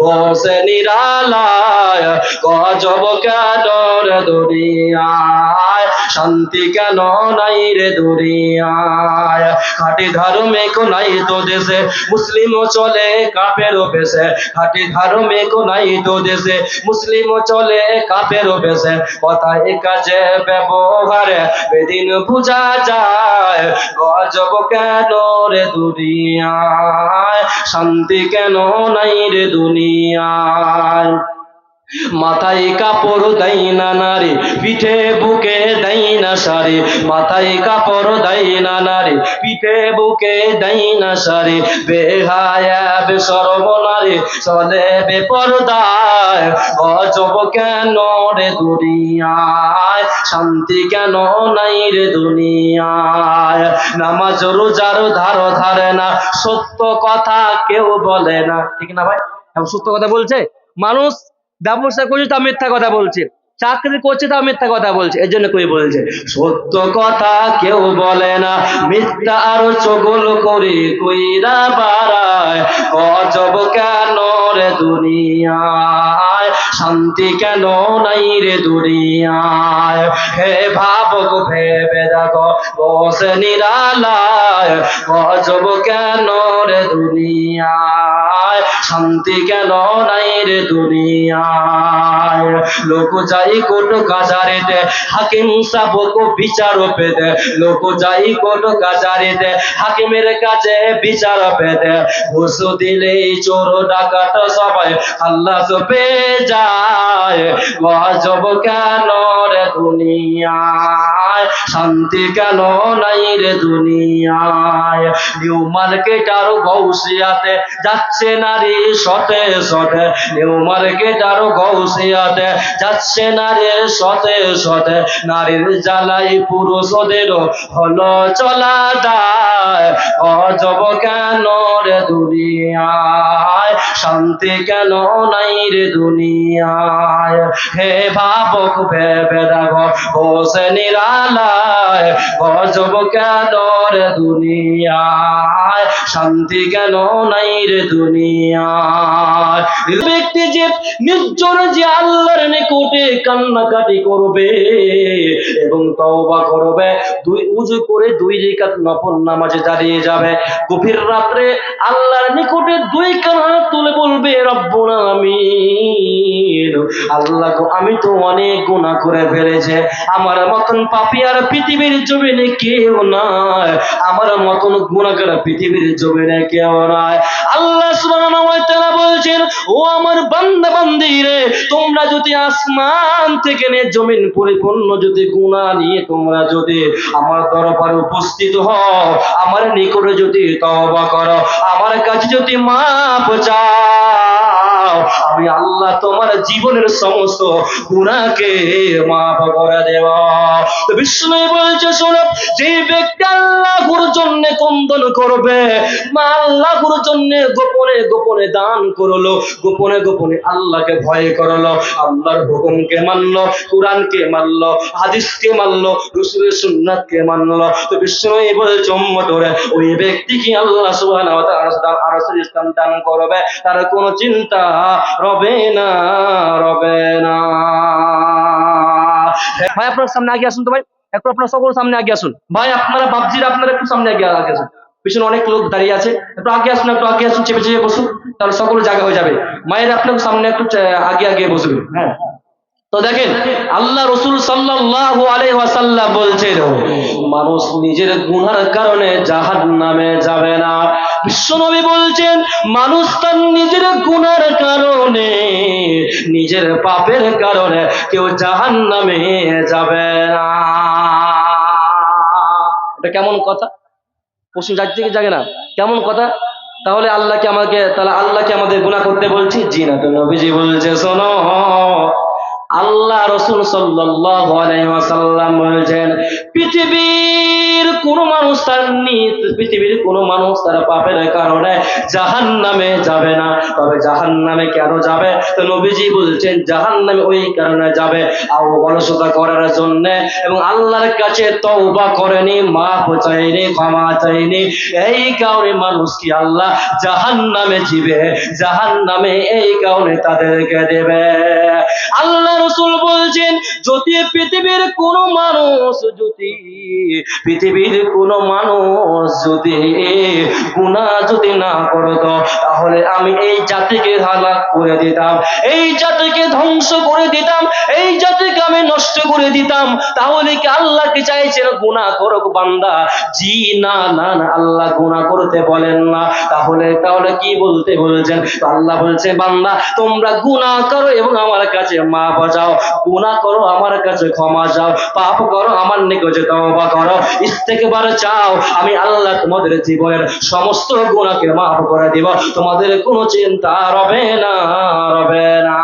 বসে নিরালায়, গজব কেন রে দুনিয়ায়, শান্তি কেন নাই রে দুনিয়ায়? খাটি ধার্মিক নাই তো দেশে, মুসলিমও চলে কাপেরও বেশে। খাটি ধার্মিক নাই তো দেশে, মুসলিমও চলে কাপেরও বেশে। কথায় কাজে ব্যবহারে, বেদিন বুঝা যায়, গজব কেন রে দুনিয়ায়? শান্তি কেন নাই রে দুনিয়ায়। মাথায় কাপড় দেয় না নারী, পিঠে বুকে দেয় না শাড়ি। মাথায় কাপড় দেয় না নারী, পিঠে বুকে দেয় না শাড়ি। বেহায়া বেসরব নারী চলে বেপরদায়। অজব কেন রে দুনিয়ায়? শান্তি কেন নাই রে দুনিয়ায়? নামাজ রোজার ধার ধারে না, সত্য কথা কেউ বলে না। ঠিক না ভাই? এখন সত্য কথা বলছে? মানুষ ব্যবসা করছে তা মিথ্যা কথা বলছে। চাকরি করছে তা মিথ্যা কথা বলছে। এর জন্য কই বলছে, সত্য কথা কেউ বলে না, মিথ্যা আরও চগল করে কইরা বাড়ায়। অজব কেন দুনিয়ায়। শান্তি কেন নাই রে দুনিয়ায়? হে ভাবক, ভেবে দেখো, বসে নিরালায়। গজব কেন রে দুনিয়ায়? শান্তি কেন নাই রে দুনিয়ায়? লোক যাই কোট কাজারেতে হাকিম সাবক বিচার পেতে লোক যাই কোট কাজারেতে হাকিমের কাছে বিচার পেতে ঘুষ দিলেই চোর, ডাকাত সবাই আল্লাহ চপে যায় গজব কেন রে দুনিয়ায়, শান্তি কেন নাই রে দুনিয়ায়? নিউ মার্কেট আর গৌসিয়াতে যাচ্ছে নারী শতে শতে নিউ মার্কেট আর গৌসিয়াতে যাচ্ছে নারী শতে শতে নারীর জ্বালাই পুরুষদেরও হলো চলা দায়। অজব কেন রে দুনিয়ায়, শান্তি কেন নাই রে দুনিয়ায়? হে বাবক ভেবে শান্তি কেন নাই রে দুনিয়ায়? ব্যক্তি যে নির্জন যে আল্লাহর নিকটে কান্নাকাটি করবে এবং তওবা করবে, দুই উজু করে দুই রেখাত নফল নামাজে দাঁড়িয়ে যাবে। গভীর রাত্রে আল্লাহর নিকটে দুই কান তুলে বলবে, রব্বুল আলামিন আল্লাহ গো, আমি তো অনেক গুনাহ করে ফেলেছে। আমার মতন পাপী আর পৃথিবীর জমিনে কেউ নাই। আমার মতন গুনাহগার পৃথিবীর জমিনে কেউ নাই। আল্লাহ বলছেন, ও আমার বান্দা বান্দি রে, তোমরা যদি আসমান থেকে নে জমিন পরিপূর্ণ যদি গুনাহ নিয়ে তোমরা যদি আমার দরবারে উপস্থিত হও, আমার নিকটে যদি তওবা করো, আমার কাছে যদি মাপ চাও আমি আল্লাহ তোমার জীবনের সমস্ত গুনাহকে মাফ করে দেব। তো বিষ্ণু বলছে, শোনো, যে ব্যক্তি আল্লাহর জন্য কন্দন করবে, মা আল্লাহর জন্য গোপনে গোপনে দান করল, গোপনে গোপনে আল্লাহকে ভয় করল, আল্লাহর হুকুমকে মানলো, কোরআনকে মানলো, হাদিসকে মানলো, রসুলের সুন্নাতকে মানলো। তো বিষ্ণু বলছে, উম্মতরে, ওই ব্যক্তি কি আল্লাহ সুবহানাহু ওয়া তাআলা আরশের স্থান দান করবে? তার কোনো চিন্তা রবে না রবে না। ভাই আপনার সামনে আগে আসুন তো ভাই। একটু আপনার সকল সামনে আগে আসুন। ভাই আপনারা বাবজির আপনারা একটু সামনে আগে আগে আসুন। পিছনে অনেক লোক দাঁড়িয়ে আছে। একটু আগে আসুন একটু আগে আসুন চেপে চেপে বসুন তাহলে সকল জায়গা হয়ে যাবে। মায়ের আপনার সামনে একটু আগে আগে বসবে হ্যাঁ। তো দেখেন আল্লাহ রসুল সাল্লাল্লাহু আলাইহি ওয়াসাল্লাম বলছেন মানুষ নিজের গুনার কারণে জাহান নামে যাবে না। বিশ্বনবী বলছেন, মানুষ তার নিজের গুনার কারণে, নিজের পাপের কারণে কেউ জাহান নামে যাবে না। এটা কেমন কথা? প্রশ্ন যাচ্ছে কি জাগে না? কেমন কথা? তাহলে আল্লাহকে আমাকে, তাহলে আল্লাহকে আমাদের গুনাহ করতে বলছি? জি না তো নবীজি বলছে, শোনো। আল্লাহ রসুল আলাইহি বলছেন, পৃথিবীর কোন মানুষ তার নিজ, পৃথিবীর কোন মানুষ তার পাপের কারণে জাহান্নামে যাবে না। তবে জাহান্নামে কেন যাবে? তো নবীজি বলছেন, জাহান্নামে ওই কারণে যাবে। আর অলসতা করার জন্য এবং আল্লাহর কাছে তওবা করেনি, মাফ চাইনি, ক্ষমা চাইনি। এই কারণে মানুষ কি আল্লাহ জাহান নামে জিবে? জাহান্নামে এই কারণে তাদেরকে দেবে। আল্লাহ রসুল বলছেন, যদি পৃথিবীর কোন মানুষ যদি, পৃথিবীর কোন মানুষ যদি গুণা যদি না করতো, তাহলে আমি এই জাতিকে হালাক করে দিতাম, এই জাতিকে ধ্বংস করে দিতাম, এই জাতিকে আমি নষ্ট করে দিতাম, তাহলে কি আল্লাহ কি চাইছেন? গুণা করুক বান্দা। জি, না না না, আল্লাহ গুণা করতে বলেন না। তাহলে তাহলে কি বলতে বলছেন? আল্লাহ বলছে, বান্দা, তোমরা গুণা করো এবং আমার কাছে মা বাজাও গুণা করো আমার কাছে ক্ষমা যাও, পাপ করো আমার নিকটে তওবা করো। ইস্তেকবার চাও, আমি আল্লাহ তোমাদের জীবনের সমস্ত গুণাকে মাফ করে দিব। তোমাদের কোনো চিন্তা রবে না রবে না।